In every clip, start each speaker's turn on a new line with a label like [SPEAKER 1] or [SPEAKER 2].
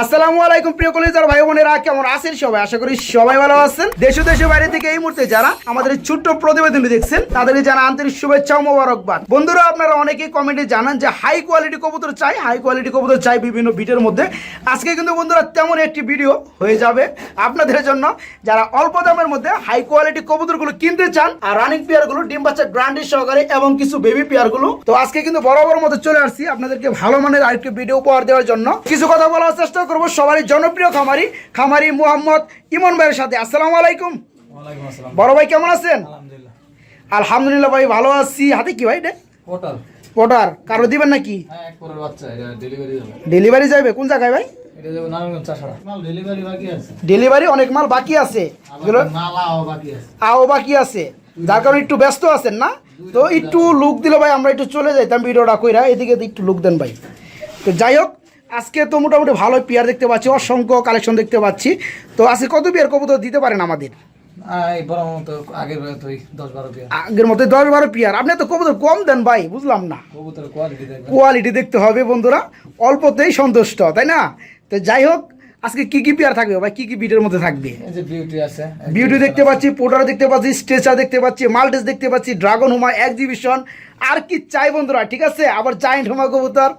[SPEAKER 1] আসসালামু আলাইকুম, প্রিয় কলেজার ভাই বোনেরা, কেমন আছেন সবাই? আশা করি সবাই ভালো আছেন। দেশ ও দেশের বাইরে থেকে এই মুহূর্তে যারা আমাদের ছোট্ট প্রতিবেদনটি দেখছেন, তাদেরকে জানা আন্তরিক শুভেচ্ছা ও মোবারকবাদ। বন্ধুরা, আপনারা অনেকেই কমেন্টে জানান যে হাই কোয়ালিটি কবুতর চাই, হাই কোয়ালিটি কবুতর চাই বিভিন্ন বিটের মধ্যে। আজকে কিন্তু বন্ধুরা তেমন একটি ভিডিও হয়ে যাবে আপনাদের জন্য। যারা অল্প দামের মধ্যে হাই কোয়ালিটি কবুতরগুলো কিনতে চান, আর রানিং পেয়ারগুলো ডিম বাচ্চা গ্রান্ডি সহকারে এবং কিছু বেবি পেয়ারগুলো তো আজকে কিন্তু বরাবর মতো চলে আসছি আপনাদেরকে ভালো মানের আরেকটি ভিডিও উপহার দেওয়ার জন্য। কিছু কথা বলার চেষ্টা করব সবারই জনপ্রিয় খামারি খামারি মোহাম্মদ ইমন ভাইয়ের সাথে। আসসালামু আলাইকুম। বড় ভাই কেমন আছেন?
[SPEAKER 2] আলহামদুলিল্লাহ।
[SPEAKER 1] আলহামদুলিল্লাহ ভাই ভালো আছি। হাতে কি ভাই অর্ডার কারও দিবেন নাকি?
[SPEAKER 2] হ্যাঁ এক পরের বাচ্চা এটা ডেলিভারি যাবে।
[SPEAKER 1] কোন জায়গায় ভাই?
[SPEAKER 2] এটা যাবে নারায়ণগঞ্জ চাষাড়া মাল ডেলিভারি বাকি আছে।
[SPEAKER 1] ডেলিভারি অনেক মাল বাকি আছে। আও বাকি আছে। যার কারণে একটু ব্যস্ত আছেন না? তো একটু লুক দিলে ভাই আমরা একটু চলে যাইতাম ভিডিওটা কইরা। এদিকে একটু লুক দেন ভাই। তো যাই হোক আজকে তো মোটামুটি ভালো পেয়ার দেখতে পাচ্ছি অসংখ্য কালেকশন দেখতে পাচ্ছি। তো আজকে কত পেয়ার কবুতর দিতে পারেন আমাদের?
[SPEAKER 2] আগের বেলা দশ বারো
[SPEAKER 1] মতো দশ বারো পেয়ার। আপনি তো কবুতর কম দেন ভাই বুঝলাম না।
[SPEAKER 2] কোয়ালিটি
[SPEAKER 1] দেখতে হবে বন্ধুরা অল্পতেই সন্তুষ্ট তাই না? তো যাই হোক আজকে কি কি পেয়ার থাকবে ভাই? কি কি বিটের মধ্যে থাকবে?
[SPEAKER 2] এই যে বিউটি আছে
[SPEAKER 1] বিউটি দেখতে পাচ্ছি পোটার দেখতে পাচ্ছি স্ট্রেচার দেখতে পাচ্ছি মাল্টেস দেখতে পাচ্ছি ড্রাগন হুমা এক্সিবিশন আর কি চাই বন্ধুরা ঠিক আছে? আবার জায়েন্ট হুমা কবুতর।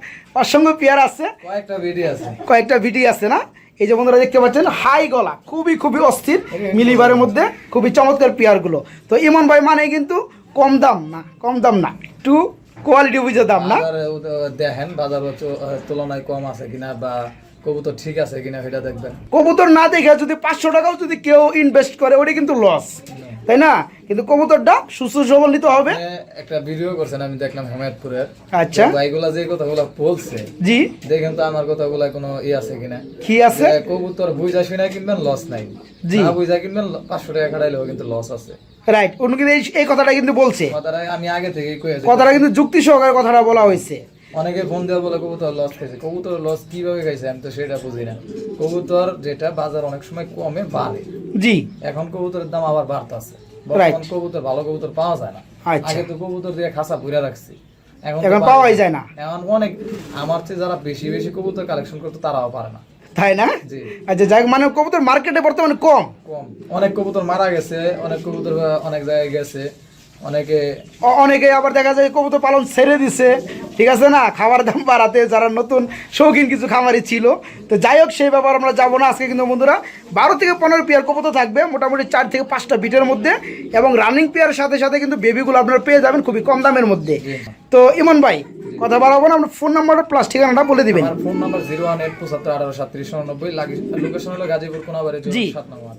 [SPEAKER 1] অসংখ্য পেয়ার আছে।
[SPEAKER 2] কয়েকটা বিডি আছে।
[SPEAKER 1] কয়েকটা ভিডি আছে না? এই যে বন্ধুরা দেখতে পাচ্ছেন হাই গলা খুবই খুবই অস্থির মিলিবারের মধ্যে খুবই চমৎকার পেয়ারগুলো তো ইমন ভাই মানে কিন্তু কম দাম না কম দাম না একটু কোয়ালিটি বুঝে দাম না?
[SPEAKER 2] দেখেন বাজার তুলনায় কম আছে কিনা বা কবুতর ঠিক আছে কিনা সেটা দেখবেন।
[SPEAKER 1] কবুতর না দেখে যদি পাঁচশো টাকাও যদি কেউ ইনভেস্ট করে ওটা কিন্তু লস তাই না? কিন্তু কবুতরটা সুস্থ সবল নিতে হবে।
[SPEAKER 2] একটা ভিডিও করছেন আমি দেখলাম হেমায়তপুরের।
[SPEAKER 1] আচ্ছা।
[SPEAKER 2] ভাইগুলা যে কথাগুলো বলছে
[SPEAKER 1] জি।
[SPEAKER 2] দেখেন তো আমার কথাগুলা কোনো ই আছে কিনা।
[SPEAKER 1] কি আছে?
[SPEAKER 2] কবুতর বুঝা শুনে কিনবেন লস নাই।
[SPEAKER 1] জি।
[SPEAKER 2] না বুঝা কিনবেন পাঁচশো টাকা খাটাইলেও কিন্তু লস আছে।
[SPEAKER 1] রাইট উনি কিন্তু এই- কথাটা কিন্তু বলছে।
[SPEAKER 2] কথাটা আমি আগে থেকেই
[SPEAKER 1] কথাটা কিন্তু যুক্তি সহকারে কথাটা বলা হয়েছে।
[SPEAKER 2] অনেকে ফোন দেওয়া বলে কবুতর লস খাইছে। কবুতর লস কীভাবে খাইছে আমি তো সেটা বুঝি না। কবুতর যেটা বাজার অনেক সময় কমে বাড়ে।
[SPEAKER 1] জি।
[SPEAKER 2] এখন কবুতরের দাম আবার বাড়তেছে
[SPEAKER 1] Right.
[SPEAKER 2] বর্তমান কবুতর ভালো কবুতর পাওয়া যায় না।
[SPEAKER 1] আচ্ছা।
[SPEAKER 2] আগে তো কবুতর দিয়ে খাসা পুরা রাখছি। এখন
[SPEAKER 1] এখন পাওয়াই যায় না।
[SPEAKER 2] এখন অনেক আমার চেয়ে যারা বেশি বেশি কবুতর কালেকশন করতে তারাও পারে না।
[SPEAKER 1] তাই না?
[SPEAKER 2] জি।
[SPEAKER 1] আচ্ছা যাই মানে কবুতর মার্কেটে বর্তমানে কম।
[SPEAKER 2] কম। অনেক কবুতর মারা গেছে অনেক কবুতর অনেক জায়গায় গেছে। অনেকে
[SPEAKER 1] অনেকে আবার দেখা যায় কবুতর পালন ছেড়ে দিছে। ঠিক আছে না? খাবার দাম বাড়াতে যারা নতুন শৌখিন কিছু খামারি ছিল। তো যাই হোক সেই ব্যাপার আমরা যাব না আজকে কিন্তু বন্ধুরা। বারো থেকে পনেরো পেয়ার কবুতর থাকবে মোটামুটি চার থেকে পাঁচটা বিটের মধ্যে। এবং রানিং পেয়ারের সাথে সাথে কিন্তু বেবিগুলো আপনারা পেয়ে যাবেন খুবই কম দামের মধ্যে। তো ইমন ভাই কথা বাড়াবো না আপনার ফোন নাম্বার প্লাস ঠিকানাটা বলে দিবেন।
[SPEAKER 2] Phone number zero one eight পঁচাত্তর আঠারো সাতত্রিশ উননব্বই লোকেশন হলো গাজীপুর কোনাবাড়ি
[SPEAKER 1] জি।
[SPEAKER 2] সাত নম্বর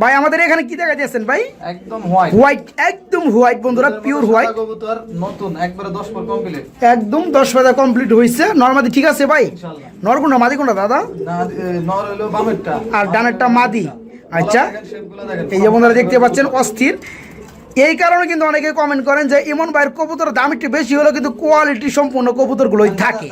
[SPEAKER 1] ভাই আমাদের এখানে কি দেখা যাচ্ছেন ভাই?
[SPEAKER 2] একদম হোয়াইট
[SPEAKER 1] হোয়াইট একদম হোয়াইট বন্ধুরা পিওর হোয়াইট
[SPEAKER 2] কবুতর নতুন একবারে দশ পর কমপ্লিট
[SPEAKER 1] একদম দশ পাতা কমপ্লিট হইছে। নরমাদি ঠিক আছে ভাই?
[SPEAKER 2] ইনশাআল্লাহ।
[SPEAKER 1] কোনটা মাদি কোনটা দাদা?
[SPEAKER 2] নর হলো বামেরটা।
[SPEAKER 1] আর ডানেরটা মাদি। আচ্ছা। এই যে বন্ধুরা দেখতে পাচ্ছেন অস্থির। এই কারণে কিন্তু অনেকে কমেন্ট করেন যে ইমন ভাইয়ের কবুতর দাম একটু বেশি হলো কিন্তু কোয়ালিটি সম্পূর্ণ কবুতরগুলোই থাকে।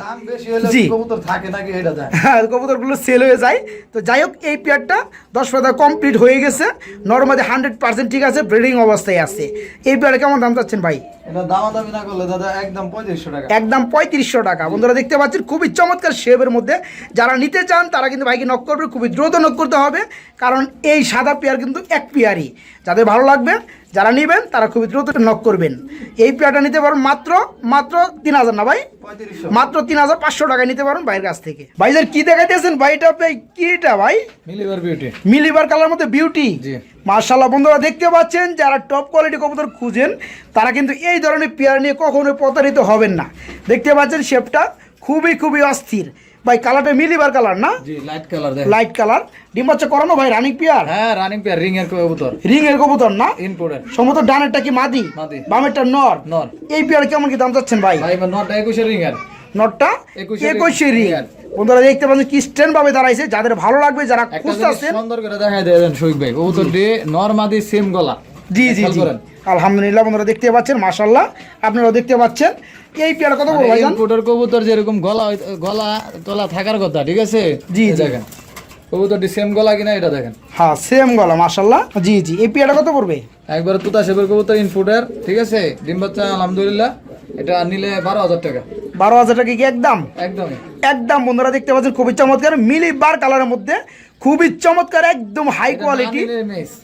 [SPEAKER 1] জি।
[SPEAKER 2] কবুতর থাকে দেয়
[SPEAKER 1] হ্যাঁ কবুতরগুলো সেল হয়ে যায়। তো যাই হোক এই পেয়ারটা দশ পাতা কমপ্লিট হয়ে গেছে। নর্মালি হান্ড্রেড পার্সেন্ট ঠিক আছে ব্রিডিং অবস্থায় আছে। এই পেয়ারে কেমন দাম চাচ্ছেন ভাই?
[SPEAKER 2] একদম পঁয়ত্রিশশো টাকা।
[SPEAKER 1] বন্ধুরা দেখতে পাচ্ছেন খুবই চমৎকার শেপের মধ্যে। যারা নিতে চান তারা কিন্তু ভাইকে নক করবে খুবই দ্রুত নক করতে হবে। কারণ এই সাদা পেয়ার কিন্তু এক পেয়ারই যাদের ভালো লাগবে যারা নেবেন তারা খুবই দ্রুত নক করবেন। এই পেয়ারটা নিতে পারেন মাত্র মাত্র তিন হাজার না ভাই? মাত্র তিন হাজার পাঁচশো টাকায় নিতে পারেন ভাইয়ের কাছ থেকে। ভাই স্যার কি দেখাইতেছেন? ভাই এটা ভাই কি এটা ভাই?
[SPEAKER 2] মিলিবার বিউটি
[SPEAKER 1] মিলিবার কালার মধ্যে বিউটি। মার্শাল্লাহ বন্ধুরা দেখতে পাচ্ছেন যারা টপ কোয়ালিটি কবুতর খুঁজেন তারা কিন্তু এই ধরনের পেয়ার নিয়ে কখনোই প্রতারিত হবেন না। দেখতে পাচ্ছেন শেপটা খুবই খুবই অস্থির। ভাই কালারটা মিলিবার কালার না?
[SPEAKER 2] জি লাইট কালার দেখ
[SPEAKER 1] লাইট কালার ডিম বাচ্চা করানো ভাই রানিক পেয়ার
[SPEAKER 2] হ্যাঁ রানিং পেয়ার রিং এর কবুতর।
[SPEAKER 1] রিং এর কবুতর না?
[SPEAKER 2] ইনপুটের
[SPEAKER 1] সম্ভবত ডানেরটা কি মাদি?
[SPEAKER 2] মাদি।
[SPEAKER 1] বামেরটা নর।
[SPEAKER 2] নর।
[SPEAKER 1] এই পেয়ার কেমন কি দাম চাচ্ছেন ভাই?
[SPEAKER 2] ভাই এবার নটা একুশে রিং এর
[SPEAKER 1] নটটা
[SPEAKER 2] একুশে
[SPEAKER 1] একুশে
[SPEAKER 2] ring।
[SPEAKER 1] রিং বন্ধুরা দেখতে পাচ্ছেন কি স্ট্যান্ড ভাবে দাঁড়াইছে। যাদের ভালো লাগবে যারা খুঁজতে আছেন
[SPEAKER 2] সুন্দর করে দেখাই দেন শৈক ভাই। কবুতরটি নরমাদি সেম গলা।
[SPEAKER 1] জি জি জি। আলহামদুলিল্লাহ বন্ধুরা দেখতে পাচ্ছেন মাশাল্লাহ আপনারাও দেখতে পাচ্ছেন। এই পেয়ার কত বড় ভাইজান?
[SPEAKER 2] ইনপুটের কবুতর যেরকম গলা গলা তলা থাকার কথা ঠিক আছে?
[SPEAKER 1] জি,
[SPEAKER 2] দেখেন। কবুতরটি সেম গলা কিনা এটা দেখেন।
[SPEAKER 1] হ্যাঁ সেম গলা মাশাল্লাহ জি জি। এই পেয়ারটা কত পড়বে?
[SPEAKER 2] একবার তুতা শেপের কবুতর ইনপুটের ঠিক আছে? ডিম বাচ্চা আলহামদুলিল্লাহ। এটা নিলে বারো হাজার টাকা।
[SPEAKER 1] বারো হাজার টাকা কি একদম?
[SPEAKER 2] একদমই।
[SPEAKER 1] একদম বন্ধুরা দেখতে পাচ্ছেন খুবই চমৎকার। মিলি বার কালারের মধ্যে খুবই চমৎকার একদম হাই কোয়ালিটি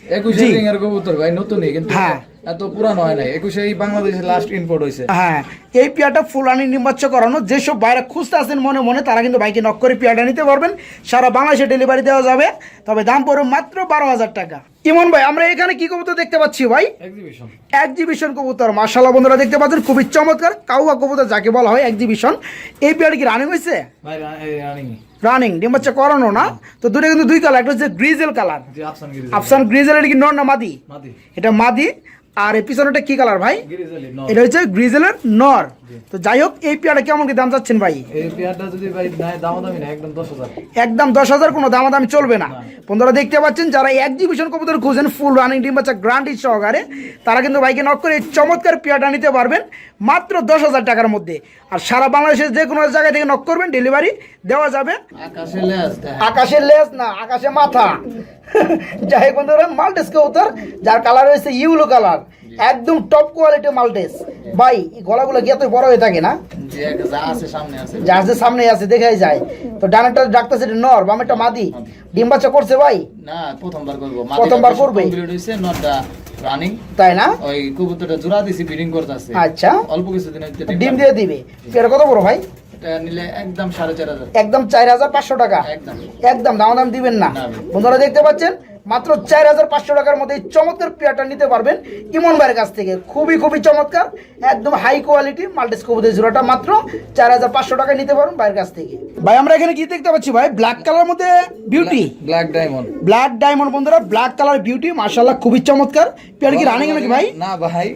[SPEAKER 2] একুশে কবুতর ভাই নতুনই কিন্তু
[SPEAKER 1] হ্যাঁ।
[SPEAKER 2] এত পুরানো হয় নাই। একুশে এই বাংলাদেশে লাস্ট ইম্পোর্ট হয়েছে
[SPEAKER 1] হ্যাঁ এই পেয়ারটা ফুলানি নির্বাচ্য করানো যেসব বাইরে খুঁজতে আসেন মনে মনে তারা কিন্তু বাইকে নক করে পেয়ারটা নিতে পারবেন। সারা বাংলাদেশে ডেলিভারি দেওয়া যাবে তবে দাম পড়বে মাত্র বারো হাজার টাকা। ইমন ভাই আমরা এখানে কি কবুতর দেখতে পাচ্ছি ভাই?
[SPEAKER 2] এক্সিবিশন
[SPEAKER 1] এক্সিবিশন কবুতর মার্শাল্লাহ বন্ধুরা দেখতে পাচ্ছেন খুবই চমৎকার। কাউয়া কবুতর যাকে বলা হয় এক্সিবিশন এই পেয়ারটা কি রানিং হয়েছে
[SPEAKER 2] রানিং
[SPEAKER 1] ডিম্বাচ্চা করানো না। তো দুটো কিন্তু দুই কালার একটা হচ্ছে গ্রিজেল কালার
[SPEAKER 2] আফসান
[SPEAKER 1] গ্রিজেল এটা কি নর না মাদি। এটা মাদি। আর এই পিছনেটা কি কালার ভাই? এটা হচ্ছে গ্রিজেলের নর তো যাই হোক এই পেয়ারটা কেমন কি দাম চাচ্ছেন ভাই?
[SPEAKER 2] এই পেয়ারটা যদি ভাই দামাদামি না একদম দশ হাজার।
[SPEAKER 1] একদম দশ হাজার কোনো দামাদামি চলবে না। বন্ধুরা দেখতে পাচ্ছেন যারা এক্সিবিশন কবুতর খুঁজেন ফুল রানিং ডিম বাচ্চা গ্রান্টি সহকারে তারা কিন্তু ভাইকে নক করে এই চমৎকার পেয়ারটা নিতে পারবেন। মাত্র দশ হাজার টাকার মধ্যে। আর সারা বাংলাদেশের যে কোনো জায়গা থেকে নক করবেন ডেলিভারি দেওয়া যাবে।
[SPEAKER 2] আকাশে
[SPEAKER 1] আকাশের লেজ না আকাশে মাথা। যাই বন্ধুরা মাল্টেস কবুতর যার কালার হয়েছে ইউলো কালার একদম টপ কোয়ালিটি মাল্টেস ভাই গলাগুলো কি এত বড় হয়ে থাকে না?
[SPEAKER 2] যে আছে সামনে আছে।
[SPEAKER 1] যার যে সামনে আছে দেখাই যায়। তো ডানাটা ডাকতেছে নর বামেরটা মাদি। ডিম বাচ্চা করছে ভাই?
[SPEAKER 2] না প্রথমবার করব।
[SPEAKER 1] প্রথমবার করবে?
[SPEAKER 2] রানিং
[SPEAKER 1] তাই না?
[SPEAKER 2] ওই কবুতরটা জোড়া দিছি ব্রিডিং করতেছে।
[SPEAKER 1] আচ্ছা।
[SPEAKER 2] অল্প কিছুদিন
[SPEAKER 1] ডিম দিয়ে দিবে। এটা কত বড় ভাই?
[SPEAKER 2] নিলে একদম সাড়ে চার হাজার।
[SPEAKER 1] একদম চার হাজার পাঁচশো টাকা।
[SPEAKER 2] একদম।
[SPEAKER 1] একদম দাম দাম দিবেন না। বন্ধুরা দেখতে পাচ্ছেন? মাত্র চার হাজার পাঁচশো টাকার মধ্যে এই চমৎকার পেয়ারটা নিতে পারবেন ইমন ভাইয়ের কাছ থেকে। খুবই খুবই চমৎকার একদম হাই কোয়ালিটি মাল্টিস কবুদের জোড়াটা মাত্র চার হাজার পাঁচশো টাকায় নিতে পারবেন ভাইয়ের কাছ থেকে। ভাই আমরা এখানে কি দেখতে পাচ্ছি ভাই? ব্ল্যাক কালার মধ্যে beauty
[SPEAKER 2] black diamond
[SPEAKER 1] black diamond বন্ধুরা ব্ল্যাক কালার বিউটি মার্শাল্লাহ খুবই চমৎকার। পেয়ার কি রানিং নাকি ভাই?
[SPEAKER 2] না ভাই।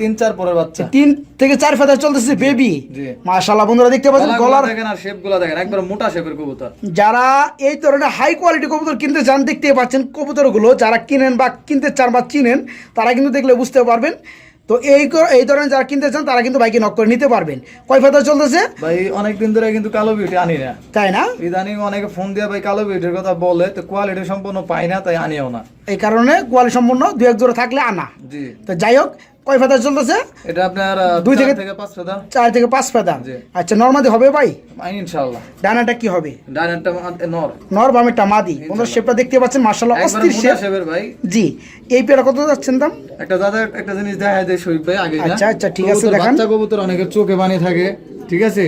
[SPEAKER 2] তিন চার পরের বাচ্চা।
[SPEAKER 1] তিন থেকে চার ফেদা চলতেছে বেবি
[SPEAKER 2] জি।
[SPEAKER 1] মার্শাল্লাহ বন্ধুরা দেখতে পাচ্ছেন গলার
[SPEAKER 2] দেখেন আর শেপগুলা দেখেন একবার মোটা শেপের কবুতর।
[SPEAKER 1] যারা এই ধরনের হাই কোয়ালিটি কবুতর কিনতে চান দেখতে পাচ্ছেন কবুতরগুলো। যারা কিনেন বা কিনতে চান বা চিনেন তারা কিন্তু দেখলে বুঝতে পারবেন। তো এই এই ধরনের যারা কিনতে চান তারা কিন্তু বাইকে নক করে নিতে পারবেন। কয় ফেদা চলতেছে?
[SPEAKER 2] ভাই অনেকদিন ধরে কিন্তু কালো বিউটি আনি না।
[SPEAKER 1] তাই না?
[SPEAKER 2] ইদানিং অনেকে ফোন দিয়ে ভাই কালো বিউটির কথা বলে তো কোয়ালিটি সম্পূর্ণ পাই না তাই আনিও না।
[SPEAKER 1] এই কারণে কোয়ালিটি সম্পূর্ণ দু এক জোড়া থাকলে আনা।
[SPEAKER 2] জি।
[SPEAKER 1] তো যাই হোক কয় ফেদা চলতেছে?
[SPEAKER 2] এটা আপনার
[SPEAKER 1] দুই থেকে-
[SPEAKER 2] পাঁচ ফেদা
[SPEAKER 1] চার থেকে পাঁচ ফেদা আচ্ছা নর্মাদি হবে ভাই?
[SPEAKER 2] ইনশাল্লাহ
[SPEAKER 1] ডানাটা কি হবে?
[SPEAKER 2] ডাইনারটা নর।
[SPEAKER 1] নর বামেরটা মাদি? বন্ধুরা শেপটা দেখতে পাচ্ছেন মার্শাল্লাহ অস্থির শেপ
[SPEAKER 2] শেপের ভাই।
[SPEAKER 1] জি। এই পেয়ারা কত যাচ্ছেন দাম?
[SPEAKER 2] একটা দাদা একটা জিনিস দেখা যায় শহীদ ভাই আগে না?
[SPEAKER 1] আচ্ছা, আচ্ছা, ঠিক আছে, দেখান।
[SPEAKER 2] বাচ্চা কবুতর অনেকের চোখে পানি থাকে ঠিক আছে।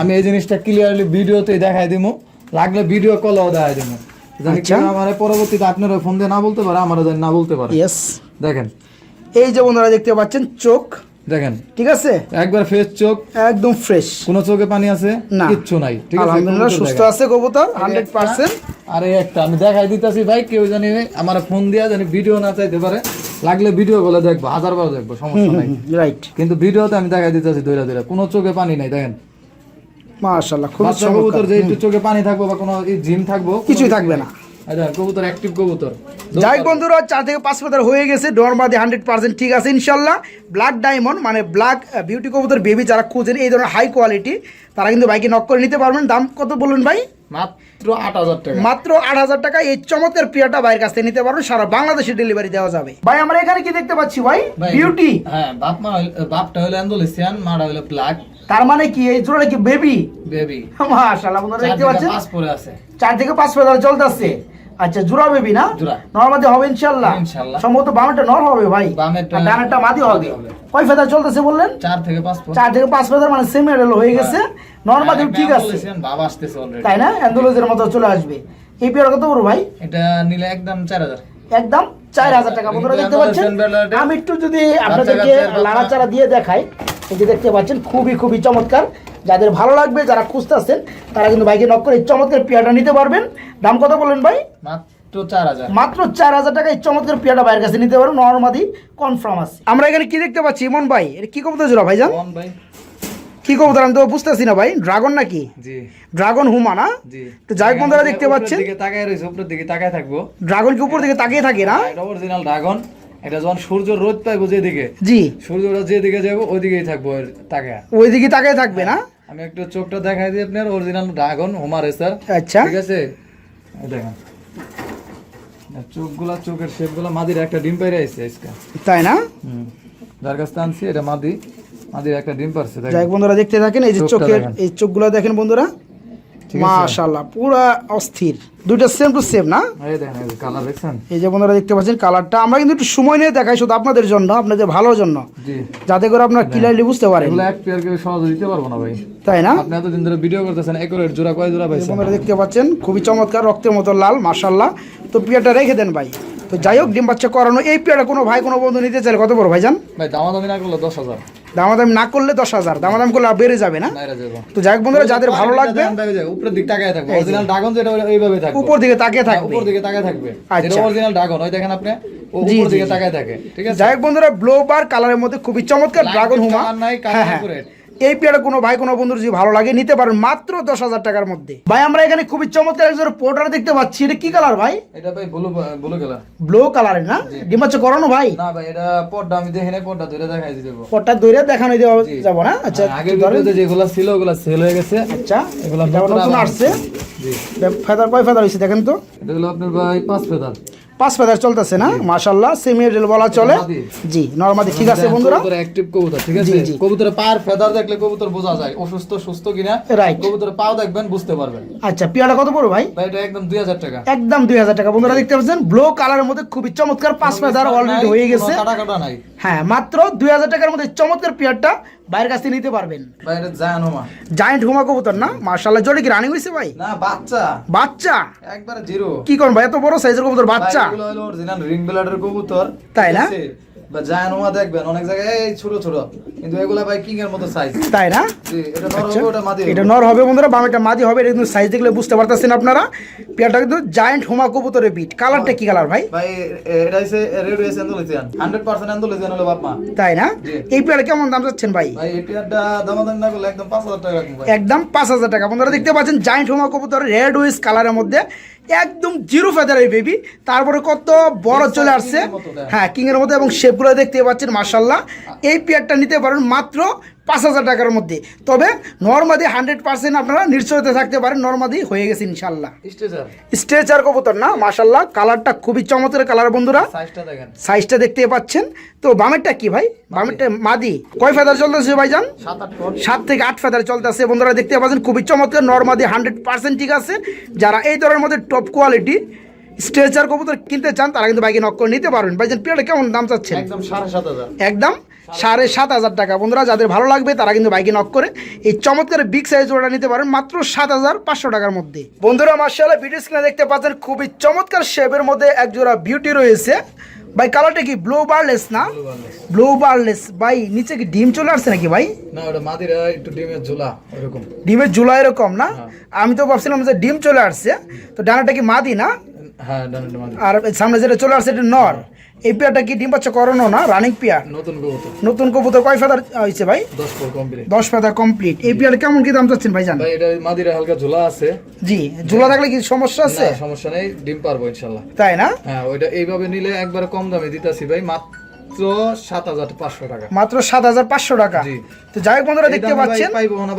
[SPEAKER 2] আমি এই জিনিসটা ক্লিয়ারলি ভিডিওতে দেখাই দিমু। লাগলে ভিডিও কলও দেখাই দিমু। জানি
[SPEAKER 1] আচ্ছা।
[SPEAKER 2] কেউ আমার পরবর্তীতে আপনারা ফোন দিয়ে না বলতে পারে আমারও যেন না বলতে পারে।
[SPEAKER 1] ইয়েস
[SPEAKER 2] দেখেন
[SPEAKER 1] এই যে বন্ধুরা দেখতে পাচ্ছেন চোখ।
[SPEAKER 2] দেখেন।
[SPEAKER 1] ঠিক আছে?
[SPEAKER 2] একবার ফেস চোখ।
[SPEAKER 1] একদম ফ্রেশ।
[SPEAKER 2] কোন চোখে পানি আছে?
[SPEAKER 1] না।
[SPEAKER 2] কিচ্ছু নাই। ঠিক আছে?
[SPEAKER 1] আলহামদুলিল্লাহ সুস্থ আছে কবুতর
[SPEAKER 2] এই
[SPEAKER 1] হান্ড্রেড
[SPEAKER 2] একটা,
[SPEAKER 1] পার্সেন্ট।
[SPEAKER 2] আর এই একটা আমি দেখাই দিতেছি ভাই কেউ জানি আমার ফোন দিয়া জানি ভিডিও না চাইতে পারে। লাগলে ভিডিও বলে দেখব হাজার বার দেখব সমস্যা নাই।
[SPEAKER 1] রাইট
[SPEAKER 2] কিন্তু ভিডিওতে আমি দেখাই দিতেছি ধৈরা ধৈরা। কোনো চোখে পানি নাই দেখেন।
[SPEAKER 1] মাশাআল্লাহ খুব
[SPEAKER 2] বাচ্চা কবুতর যে একটু চোখে পানি থাকব বা কোনো জিম থাকব
[SPEAKER 1] কিছুই থাকবে না।
[SPEAKER 2] এই দেখেন, কবুতর অ্যাক্টিভ কবুতর।
[SPEAKER 1] যাই বন্ধুরা চার থেকে পাঁচ পাতার হয়ে গেছে ডরমাদি হান্ড্রেড পার্সেন্ট ঠিক আছে ইনশাল্লাহ। ব্ল্যাক ডায়মন্ড মানে ব্ল্যাক বিউটি কবুতর বেবি যারা খুঁজেন এই ধরনের হাই কোয়ালিটি তারা কিন্তু বাইকে নক করে নিতে পারবেন। দাম কত বলুন ভাই?
[SPEAKER 2] মাত্র আট হাজার টাকা।
[SPEAKER 1] মাত্র আট হাজার টাকা এই চমৎকার পিয়াটা বাইরের কাছ থেকে নিতে পারবেন সারা বাংলাদেশে ডেলিভারি দেওয়া যাবে। ভাই আমরা এখানে কি দেখতে পাচ্ছি ভাই? বিউটি
[SPEAKER 2] হ্যাঁ বাপ মা বাপটা হলো অ্যান্ডোলেসিয়ান মাটা হলো ব্ল্যাক
[SPEAKER 1] তার মানে কি? এই জোড়া কি বেবি
[SPEAKER 2] বেবি
[SPEAKER 1] মাশাআল্লাহ বন্ধুরা দেখতে পাচ্ছেন? চার থেকে পাঁচ ফেদার চলতেছে আচ্ছা জোড়া বেবি না?
[SPEAKER 2] জোড়া।
[SPEAKER 1] নর্মাদি হবে ইনশাল্লাহ। সম্ভবত বামেরটা নর হবে ভাই। ডানেরটা মাদি হবে। কয় ফেদার চলতেছে বললেন?
[SPEAKER 2] চার থেকে পাঁচ
[SPEAKER 1] চার থেকে পাঁচ ফেদার মানে সেমি এডেল হয়ে গেছে। নর্মাদি ঠিক আছে।
[SPEAKER 2] বাবা আসতেছে অলরেডি
[SPEAKER 1] তাই না? অ্যান্ডোলজের মতো চলে আসবে। এই পেয়ার কত বড় ভাই?
[SPEAKER 2] এটা নিলে একদম চার হাজার।
[SPEAKER 1] একদম চার হাজার টাকা বন্ধুরা দেখতে পাচ্ছেন। আমি একটু যদি আপনাদেরকে লাড়াচাড়া দিয়ে দেখাই এই যে দেখতে পাচ্ছেন খুবই খুবই চমৎকার। যাদের ভালো লাগবে যারা খুঁজতেছেন তারা কিন্তু বাইকে নক করে এই চমৎকার পেয়ারটা নিতে পারবেন। দাম কত বললেন ভাই? মাত্র চার হাজার। টাকা এই চমৎকার পেয়ারটা বাইরের কাছে নিতে পারবেন নর্মাদি কনফার্ম আছে। আমরা এখানে কি দেখতে পাচ্ছি? ইমন ভাই এটা কি কবুতর ছিল ভাইজান?
[SPEAKER 2] ভাই।
[SPEAKER 1] কি কবুতর আমি তো বুঝতেছি না ভাই ড্রাগন নাকি? ড্রাগন হুমা না? তো যাই বন্ধুরা দেখতে পাচ্ছেন।
[SPEAKER 2] দিকে তাকায় রয়েছে উপরের দিকে তাকায় থাকব।
[SPEAKER 1] ড্রাগন কি উপর দিকে তাকিয়ে থাকে না?
[SPEAKER 2] অরিজিনাল ড্রাগন এটা যখন সূর্য রোদ পাইবো যেদিকে
[SPEAKER 1] জি।
[SPEAKER 2] সূর্যটা যেদিকে যাব ওইদিকেই থাকব এর তাকায়।
[SPEAKER 1] ওই দিকে তাকিয়ে থাকবে না?
[SPEAKER 2] আমি একটু চোখটা দেখাই দিই আপনার অরিজিনাল ড্রাগন হোমার স্যার
[SPEAKER 1] আচ্ছা।
[SPEAKER 2] ঠিক আছে? দেখেন। চোখগুলা চোখের শেপগুলা মাদির একটা ডিম পাইরে আজকে।
[SPEAKER 1] তাই না?
[SPEAKER 2] যার কাছে আনছি এটা মাদি। মাদির একটা ডিম পারছে।
[SPEAKER 1] যাই বন্ধুরা দেখতে থাকেন এই যে চোখের। এই চোখগুলো দেখেন বন্ধুরা? মাশাআল্লাহ পুরা অস্থির। দুইটা সেম টু সেম না?
[SPEAKER 2] এই দেখেন এই কালার দেখছেন?
[SPEAKER 1] এই যে বন্ধুরা দেখতে পাচ্ছেন কালারটা আমরা কিন্তু একটু সময় নিয়ে দেখাই শুধু আপনাদের জন্য আপনাদের ভালোর জন্য।
[SPEAKER 2] জি।
[SPEAKER 1] যাতে করে আপনারা ক্লিয়ারলি বুঝতে পারেন।
[SPEAKER 2] এক পেয়ার কেউ সহজে দিতে পারব না ভাই।
[SPEAKER 1] তাই না?
[SPEAKER 2] আপনি এতদিন ধরে ভিডিও করতেছেন একরের জোড়া কয় জোড়া পাইছেন?
[SPEAKER 1] বন্ধুরা দেখতে পাচ্ছেন খুবই চমৎকার রক্তের মতো লাল মাশাল্লাহ তো পিয়াটা রেখে দেন ভাই। তো যাই হোক ডিম বাচ্চা করানো এই পিয়াটা কোনো ভাই কোনো বন্ধু নিতে চাইলে কত বড় ভাইজান?
[SPEAKER 2] ভাই দামাদামি না করলে দশ হাজার।
[SPEAKER 1] দামাদামি না করলে দশ হাজার দামাদাম করলে বেড়ে যাবে না। তো যাই হোক বন্ধুরা যাদের ভালো লাগবে
[SPEAKER 2] উপরের দিকে তাকিয়ে থাকবে। অরিজিনাল ড্রাগন যেটা এইভাবে থাকবে।
[SPEAKER 1] উপর দিকে তাকিয়ে
[SPEAKER 2] হ্যাঁ,
[SPEAKER 1] থাকবে
[SPEAKER 2] উপর দিকে তাকিয়ে থাকবে।
[SPEAKER 1] আচ্ছা।
[SPEAKER 2] অরিজিনাল ড্রাগন ওই দেখেন আপনি উপর দিকে তাকিয়ে থাকে ঠিক আছে?
[SPEAKER 1] যাই হোক বন্ধুরা ব্লো বার কালারের মধ্যে খুবই চমৎকার ড্রাগন হুমা। হ্যাঁ হ্যাঁ। এই পেয়ারা কোনো ভাই কোনো বন্ধুর যদি ভালো লাগে নিতে পারেন মাত্র দশ হাজার টাকার মধ্যে। ভাই আমরা এখানে খুবই চমৎকার একজন পোর্টার দেখতে পাচ্ছি। এটা কি কালার ভাই?
[SPEAKER 2] এটা ভাই ব্লু ব্লু কালার
[SPEAKER 1] ব্লু কালারের না? ডিমাচ্ছে করানো ভাই?
[SPEAKER 2] না ভাই এটা পর্দা আমি দেখি নাই পর্দা ধরে দেখাই দিতে দেবো।
[SPEAKER 1] পটটা দৈরে দেখানো দেওয়া। যাব না? আচ্ছা
[SPEAKER 2] হ্যাঁ, আগের ভিডিওতে যেগুলো ছিল ওগুলো সেল হয়ে গেছে।
[SPEAKER 1] আচ্ছা
[SPEAKER 2] এগুলো নতুন
[SPEAKER 1] আসছে।
[SPEAKER 2] জি।
[SPEAKER 1] ফেদার কয় ফেদার হয়েছে দেখেন তো?
[SPEAKER 2] এটা হলো আপনার ভাই পাঁচ ফেদার।
[SPEAKER 1] পাঁচ ফেদার চলতেছে না? মাশাল্লাহ সেমি এডেল বলা চলে। জি নর্মাদি ঠিক আছে বন্ধুরা?
[SPEAKER 2] কবুতর অ্যাক্টিভ কবুতর ঠিক আছে। কবুতরের পায়ের ফেদার দেখলে কবুতর বোঝা যায় অসুস্থ সুস্থ কিনা।
[SPEAKER 1] রাইট
[SPEAKER 2] কবুতরের পাও দেখবেন বুঝতে পারবেন।
[SPEAKER 1] আচ্ছা পেয়ারা কত পড়ো ভাই?
[SPEAKER 2] ভাই এটা একদম দুই হাজার টাকা।
[SPEAKER 1] একদম দুই হাজার টাকা। বন্ধুরা দেখতে পাচ্ছেন ব্লু কালারের মধ্যে খুবই চমৎকার পাঁচ ফেদার অলরেডি হয়ে গেছে।
[SPEAKER 2] কাটা কাটা নাই।
[SPEAKER 1] হ্যাঁ মাত্র দুই হাজার টাকার মধ্যে চমৎকার পেয়ারটা বাইরের কাছ থেকে নিতে পারবেন।
[SPEAKER 2] বাইরে এটা জায়ান হোমা
[SPEAKER 1] জায়ান্ট হুমা কবুতর না? মার্শাল্লাহ জোরে কি রানিং হয়েছে ভাই?
[SPEAKER 2] না বাচ্চা।
[SPEAKER 1] বাচ্চা?
[SPEAKER 2] একবারে জিরো
[SPEAKER 1] কি করুন ভাই এত বড় সাইজের কবুতর বাচ্চা?
[SPEAKER 2] এগুলো হলো অরিজিনাল রিং ব্লাডের কবুতর।
[SPEAKER 1] তাই না?
[SPEAKER 2] বা দেখবেন অনেক জায়গায় এই ছোট ছোট। কিন্তু এগুলা ভাই কিং এর মতো সাইজ
[SPEAKER 1] তাই না?
[SPEAKER 2] এটা নর
[SPEAKER 1] আচ্ছা।
[SPEAKER 2] হবে ওটা মাদি
[SPEAKER 1] এটা নর হবে বন্ধুরা বামেটা মাদি হবে এটা কিন্তু সাইজ দেখলে বুঝতে পারতেছেন আপনারা। পেয়ারটা কিন্তু জায়েন্ট হুমা কবুতরের বিট কালারটা কি কালার ভাই?
[SPEAKER 2] ভাই এটা হচ্ছে রেড ওয়েস অ্যান্ডোলিজিয়ান 100% অ্যান্ডোলিজিয়ান হলো বাপ মা
[SPEAKER 1] তাই না? এই পেয়ারে কেমন দাম যাচ্ছেন ভাই?
[SPEAKER 2] ভাই এই পেয়ারটা দামাদামি না করলে একদম 5000 টাকা ভাই।
[SPEAKER 1] একদম পাঁচ হাজার টাকা। বন্ধুরা দেখতে পাচ্ছেন জায়েন্ট হোমা কবুতর রেড উইস কালারের মধ্যে। একদম জিরো ফেদার এই বেবি তারপরে কত বড় চলে আসছে। হ্যাঁ কিংয়ের এর মতো এবং শেপগুলো দেখতে পাচ্ছেন মার্শাল্লাহ এই পেয়ারটা নিতে পারেন মাত্র পাঁচ হাজার টাকার মধ্যে। তবে নর্মাদি হান্ড্রেড পার্সেন্ট আপনারা নিশ্চয়তা থাকতে পারেন নর্মাদি হয়ে গেছে ইনশাল্লাহ
[SPEAKER 2] স্ট্রেচার?
[SPEAKER 1] কবুতর না মার্শাল্লাহ কালারটা খুবই চমৎকার কালার বন্ধুরা।
[SPEAKER 2] সাইজটা
[SPEAKER 1] দেখতে পাচ্ছেন। তো বামেরটা কি ভাই? বামেরটা মাদি। কয় ফেদার চলতেছে ভাইজান?
[SPEAKER 2] সাত
[SPEAKER 1] থেকে আট ফেদার চলতেছে। বন্ধুরা দেখতে পাচ্ছেন খুবই চমৎকার নর্মাদি হান্ড্রেড পার্সেন্ট ঠিক আছে। যারা এই ধরনের মধ্যে টপ কোয়ালিটি স্ট্রেচার কবুতর কিনতে চান তারা কিন্তু বাইকে নক করে নিতে পারবেন। ভাইজান পিয়ারটা কেমন দাম চাচ্ছেন?
[SPEAKER 2] একদম সাড়ে সাত হাজার।
[SPEAKER 1] একদম? সাড়ে সাত হাজার টাকা। বন্ধুরা যাদের ভালো লাগবে তারা কিন্তু বাইকে নক করে এই চমৎকার বিগ সাইজ ওটা নিতে পারেন মাত্র সাত হাজার পাঁচশো টাকার মধ্যে। বন্ধুরা মার্শাল্লাহ ভিডিও স্ক্রিনে দেখতে পাচ্ছেন খুবই চমৎকার শেপের মধ্যে এক জোড়া বিউটি রয়েছে। ভাই কালারটা কি ব্লু বারলেস না? ব্লু বারলেস ভাই নিচে কি ডিম চলে আসছে নাকি ভাই?
[SPEAKER 2] না ওটা মাদিরা একটু ডিমের ঝোলা এরকম
[SPEAKER 1] ডিমের জুলাই এরকম না? আমি তো ভাবছিলাম যে ডিম চলে আসছে। তো ডানাটা কি মাদি না?
[SPEAKER 2] হ্যাঁ ডানেরটা মাদি।
[SPEAKER 1] আর সামনে যেটা চলে আসছে এটা নর। এই পেয়ারটা কি ডিম বাচ্চা করানো না? Running pair?
[SPEAKER 2] নতুন কবুতর।
[SPEAKER 1] নতুন কবুতর কয় ফেদার হয়েছে ভাই?
[SPEAKER 2] দশ ফেদার কমপ্লিট
[SPEAKER 1] দশ ফেদার কমপ্লিট এই পেয়ার কেমন কি দাম চাচ্ছেন ভাই জান
[SPEAKER 2] ভাই এটা মাদির হালকা ঝোলা আছে।
[SPEAKER 1] জি ঝোলা থাকলে কি সমস্যা আছে?
[SPEAKER 2] না সমস্যা নেই ডিম পারব ইনশাল্লাহ।
[SPEAKER 1] তাই না?
[SPEAKER 2] হ্যাঁ ওইটা এইভাবে নিলে একবার কম দামে দিতাছি ভাই মাত্র সাত হাজার পাঁচশো টাকা।
[SPEAKER 1] মাত্র সাত হাজার পাঁচশো টাকা।
[SPEAKER 2] জি।
[SPEAKER 1] তো যাই হোক বন্ধুরা দেখতে পাচ্ছেন।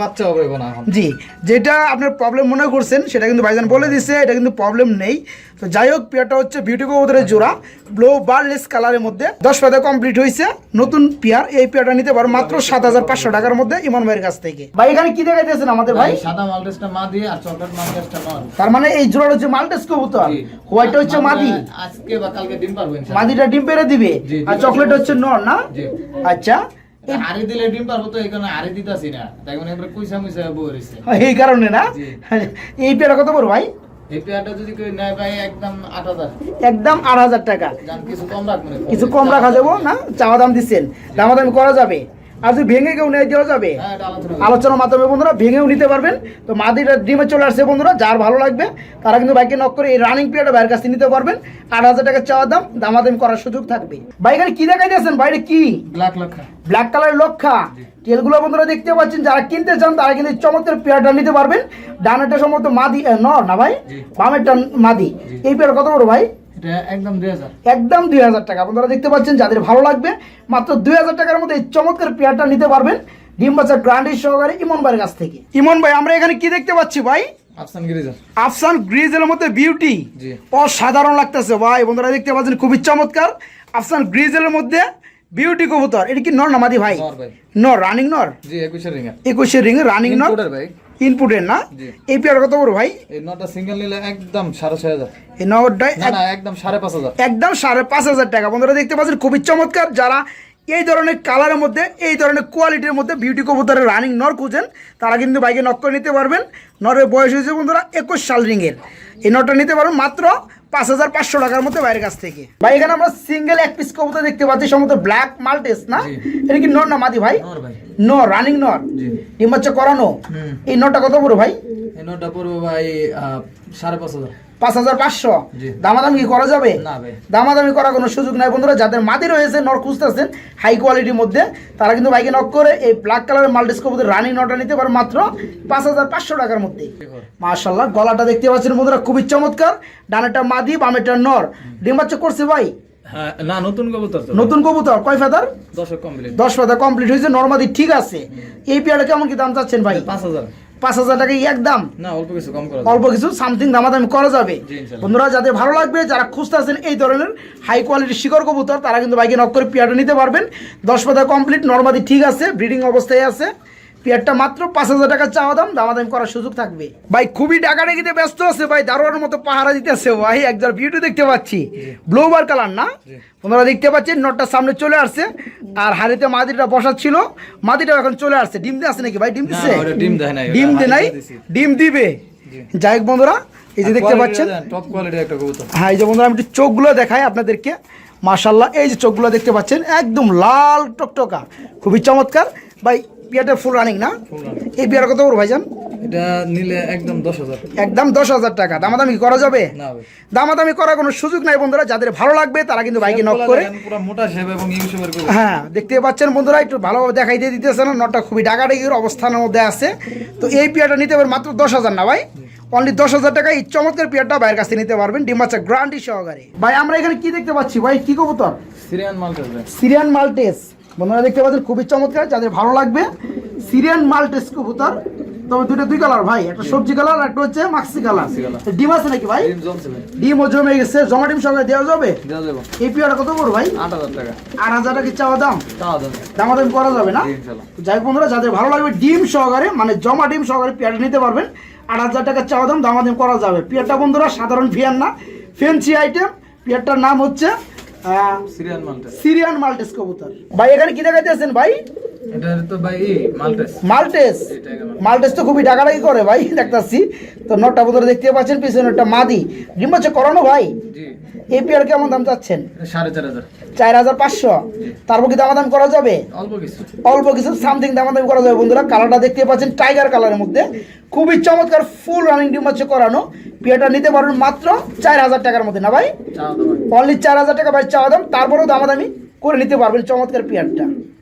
[SPEAKER 2] বাচ্চা হবে না
[SPEAKER 1] জি যেটা আপনার প্রবলেম মনে করছেন সেটা কিন্তু ভাইজান বলে দিচ্ছে এটা কিন্তু প্রবলেম নেই। তো যাই হোক পেয়ারটা হচ্ছে বিউটি কবুতরের জোড়া ব্লো বারলেস কালারের মধ্যে। দশ পাতা কমপ্লিট হয়েছে নতুন পেয়ার। এই পেয়ারটা নিতে পারো মাত্র সাত হাজার পাঁচশো টাকার মধ্যে ইমন ভাইয়ের কাছ থেকে। ভাই এখানে কি দেখাইতেছেন আমাদের ভাই?
[SPEAKER 2] সাদা মালটেসটা মা দিয়ে আর চকলেট মালটেসটা নর
[SPEAKER 1] তার মানে এই জোড়াটা হচ্ছে মাল্টেস কবুতর? হোয়াইট হচ্ছে মাদি?
[SPEAKER 2] আজকে বা কালকে ডিম পারব ইনশাল্লাহ
[SPEAKER 1] মাদিটা ডিম পেরে দিবে? আর। চকলেট হচ্ছে নর না? আচ্ছা।
[SPEAKER 2] আরে দিলে ডিম পারব তো এখানে আরে দিতাছি না। তাই মানে এবারে কুইসা মুইসা বই রইছে
[SPEAKER 1] এই কারণে না?
[SPEAKER 2] জি।
[SPEAKER 1] এই পেয়ারটা কত বড় ভাই?
[SPEAKER 2] এই পেয়ারটা যদি ভাই একদম
[SPEAKER 1] একদম টাকা।
[SPEAKER 2] কিছু কম রাখব
[SPEAKER 1] কিছু কম রাখা যাব না? চাওয়া দাম দিচ্ছেন। দামাদামি করা যাবে। আর যদি ভেঙে কেউ নিয়ে দেওয়া যাবে
[SPEAKER 2] হ্যাঁ।
[SPEAKER 1] আলোচনার মাধ্যমে বন্ধুরা ভেঙেও নিতে পারবেন। তো মাদিটা ডিমে চলে আসছে বন্ধুরা যার ভালো লাগবে তারা কিন্তু বাইকে নক করে এই রানিং পিরিয়ডে বাইরের কাছ নিতে পারবেন। আট হাজার টাকা চাওয়া দাম দামাদামি করার সুযোগ থাকবে। বাইকের কি দেখাই দিয়েছেন? বাইরে কি?
[SPEAKER 2] ব্ল্যাক লক্ষা।
[SPEAKER 1] ব্ল্যাক কালারের লক্ষা। তেলগুলো বন্ধুরা দেখতে পাচ্ছেন যারা কিনতে চান তারা কিন্তু চমৎকার পেয়ারটা নিতে পারবেন। ডানেরটা সম্ভবত মাদি নর না ভাই? বামেরটা মাদি। এই পেয়ার কত বড় ভাই?
[SPEAKER 2] একদম দুই হাজার।
[SPEAKER 1] টাকা। আপনারা দেখতে পাচ্ছেন যাদের ভালো লাগবে মাত্র দুই হাজার টাকার মধ্যে এই চমৎকার পেয়ারটা নিতে পারবেন। ডিম বাচ্চা গ্রান্ডের সহকারে ইমন ভাইয়ের কাছ থেকে। ইমন ভাই আমরা এখানে কি দেখতে পাচ্ছি ভাই?
[SPEAKER 2] আফসান
[SPEAKER 1] মধ্যে বিউটি। অসাধারণ লাগতেছে ভাই বন্ধুরা দেখতে পাচ্ছেন খুবই চমৎকার। আফসান গ্রিজের মধ্যে বিউটি কবুতর। এটা কি নর না মাদি ভাই?
[SPEAKER 2] নর
[SPEAKER 1] রানিং নর?
[SPEAKER 2] জি একুশের
[SPEAKER 1] রিং রানিং নর?
[SPEAKER 2] ভাই।
[SPEAKER 1] ইনপুটের না?
[SPEAKER 2] এপিআর
[SPEAKER 1] এই পেয়ার কত বড় ভাই?
[SPEAKER 2] এই নটা সিঙ্গেল নিলে একদম সাড়ে ছয় হাজার।
[SPEAKER 1] এই নরটাই
[SPEAKER 2] না না একদম সাড়ে পাঁচ হাজার।
[SPEAKER 1] একদম সাড়ে পাঁচ হাজার টাকা। বন্ধুরা দেখতে পাচ্ছেন খুবই চমৎকার। যারা এই ধরনের কালারের মধ্যে এই ধরনের কোয়ালিটির মধ্যে বিউটি কবুতরের রানিং নর খুঁজেন তারা কিন্তু বাইকে নক করে নিতে পারবেন। নরের বয়স হয়েছে বন্ধুরা একুশ সাল রিংয়ের এই নটটা নিতে পারবেন মাত্র পাঁচ হাজার পাঁচশো টাকার মধ্যে বাইরের কাছ থেকে। ভাই এখানে আমরা সিঙ্গেল এক পিস কবুতর দেখতে পাচ্ছি সম্ভবত ব্ল্যাক মাল্টেস না। এটা কি নর না মাদি ভাই?
[SPEAKER 2] নর ভাই।
[SPEAKER 1] রানিং নর।
[SPEAKER 2] জি।
[SPEAKER 1] ডিম বাচ্চা করানো। এই নটা কত পড়ো ভাই?
[SPEAKER 2] এই নটা পড়বে ভাই আহ, সাড়ে পাঁচ হাজার।
[SPEAKER 1] পাঁচ হাজার পাঁচশো। দামাদামি কি করা যাবে? দামাদামি করার কোনো সুযোগ নাই। বন্ধুরা যাদের মাদি রয়েছে নর খুঁজতেছেন হাই কোয়ালিটির মধ্যে তারা কিন্তু বাইকে নক করে এই ব্ল্যাক কালারের মাল্টিস কবুতর রানি নটা নিতে পারে মাত্র পাঁচ হাজার পাঁচশো টাকার মধ্যে। মার্শাল্লাহ গলাটা দেখতে পাচ্ছেন বন্ধুরা খুবই চমৎকার। ডানেটা মাদি বামেটা নর। ডিম বাচ্চা করছে ভাই?
[SPEAKER 2] হ্যাঁ না নতুন কবুতর
[SPEAKER 1] নতুন কবুতর কয় ফেদার?
[SPEAKER 2] কমপ্লিট
[SPEAKER 1] দশ ফেদার কমপ্লিট হয়েছে নর্মাদি ঠিক আছে। এই পেয়ারটা কেমন কি দাম চাচ্ছেন ভাই?
[SPEAKER 2] পাঁচ হাজার।
[SPEAKER 1] পাঁচ হাজার টাকা একদম
[SPEAKER 2] না অল্প কিছু কম করা
[SPEAKER 1] অল্প কিছু সামথিং দামাদামি করা যাবে। বন্ধুরা যাদের ভালো লাগবে যারা খুঁজতে আছেন এই ধরনের হাই কোয়ালিটির শিকড় কবুতর তারা কিন্তু বাইকে নক করে পিয়াটা নিতে পারবেন। দশ পাতা কমপ্লিট নর্মাদি ঠিক আছে ব্রিডিং অবস্থায় আছে। পেয়ারটা মাত্র পাঁচ হাজার টাকা চাওয়া দাম দামাদামি করার সুযোগ থাকবে। ভাই খুবই ডাকাডাকিতে ব্যস্ত আছে ভাই দারোয়ার মতো পাহারা দিতেছে ভাই একজন বিউটি দেখতে পাচ্ছি। ব্লোবার কালার না? বন্ধুরা দেখতে পাচ্ছেন নটটা সামনে চলে আসছে আর হাড়িতে মাদিটা বসা ছিল মাদিটাও এখন চলে আসছে। ডিম দিয়ে আছে নাকি ভাই ডিম দিচ্ছে
[SPEAKER 2] ডিম দেয় নাই,
[SPEAKER 1] ডিম দে নাই? ডিম দিবে। যাই হোক বন্ধুরা এই যে দেখতে পাচ্ছেন।
[SPEAKER 2] টপ কোয়ালিটির একটা কবুতর।
[SPEAKER 1] হ্যাঁ এই যে বন্ধুরা আমি একটু চোখগুলো দেখাই আপনাদেরকে। মাশাল্লাহ এই যে চোখগুলো দেখতে পাচ্ছেন একদম লাল টকটকা। খুবই চমৎকার। ভাই বিয়ারটা ফুল রানিং না? এই বিয়ার কত বড় ভাইজান?
[SPEAKER 2] এটা নিলে একদম দশ হাজার।
[SPEAKER 1] একদম দশ হাজার টাকা। দামাদামি করা যাবে? দামাদামি করার কোনো সুযোগ নাই বন্ধুরা যাদের ভালো লাগবে তারা কিন্তু বাইকে নক করে হ্যাঁ দেখতে পাচ্ছেন বন্ধুরা একটু ভালোভাবে দেখাই দিয়ে দিতেছে না নটটা খুবই ডাকাডাকির অবস্থানের মধ্যে আছে। তো এই পেয়ারটা নিতে পারবেন মাত্র দশ হাজার না ভাই? অনলি দশ হাজার টাকা এই চমৎকার পেয়ারটা বাইরের কাছে নিতে পারবেন ডিম্বাচ্চা গ্রান্টি সহকারে। ভাই আমরা এখানে কি দেখতে পাচ্ছি? ভাই কি কবুতর?
[SPEAKER 2] সিরিয়ান মাল্টাস
[SPEAKER 1] সিরিয়ান মাল্টেস বন্ধুরা দেখতে পাচ্ছেন খুবই চমৎকার যাদের ভালো লাগবে সিরিয়ান মাল্টেস কবুতর তবে দুটো দুই কালার ভাই একটা সবজি কালার আর একটা হচ্ছে মাক্সি কালার ডিম আছে নাকি ভাই?
[SPEAKER 2] ডিম
[SPEAKER 1] ও জমে গেছে জমা ডিম সঙ্গে দেওয়া যাবে? এই পেয়ারটা কত বড় ভাই?
[SPEAKER 2] আট হাজার টাকা।
[SPEAKER 1] আট হাজার টাকা চাওয়া দাম?
[SPEAKER 2] দাম।
[SPEAKER 1] দামাদামি করা যাবে না? যাই বন্ধুরা যাদের ভালো লাগবে ডিম সহকারে মানে জমা ডিম সহকারে পেয়ারটা নিতে পারবেন। আট হাজার টাকা চাওয়া দাম দামাদামি করা যাবে। পেয়ারটা বন্ধুরা সাধারণ ফিয়ার না ফেন্সি আইটেম পেয়ারটার নাম হচ্ছে
[SPEAKER 2] সিরিয়ান মাল্টাস।
[SPEAKER 1] সিরিয়ান মাল্টেস কবুতর। ভাই এখানে কি দেখাইতেছেন ভাই?
[SPEAKER 2] এটা তো ভাই ই মাল্টেস।
[SPEAKER 1] মাল্টেস? তো খুবই ডাকাডাকি করে ভাই দেখতাছি। তো নটটা বোধহয় দেখতে পাচ্ছেন পিছনে একটা মাদি। ডিম করানো ভাই?
[SPEAKER 2] জি।
[SPEAKER 1] এই পেয়ার কেমন দাম চাচ্ছেন?
[SPEAKER 2] সাড়ে চার হাজার।
[SPEAKER 1] চার হাজার পাঁচশো। তারপর কি দামাদাম করা যাবে?
[SPEAKER 2] অল্প কিছু।
[SPEAKER 1] অল্প কিছু সামথিং দামাদামি করা যাবে বন্ধুরা। কালারটা দেখতে পাচ্ছেন টাইগার কালারের মধ্যে। খুবই চমৎকার ফুল রানিং ডিম হচ্ছে করানো। পেয়ারটা নিতে পারবেন মাত্র চার হাজার টাকার মধ্যে না
[SPEAKER 2] ভাই?
[SPEAKER 1] অনলি চার হাজার টাকা ভাই চাওয়া দাম। তারপরেও দামাদামি করে নিতে পারবেন চমৎকার পেয়ারটা।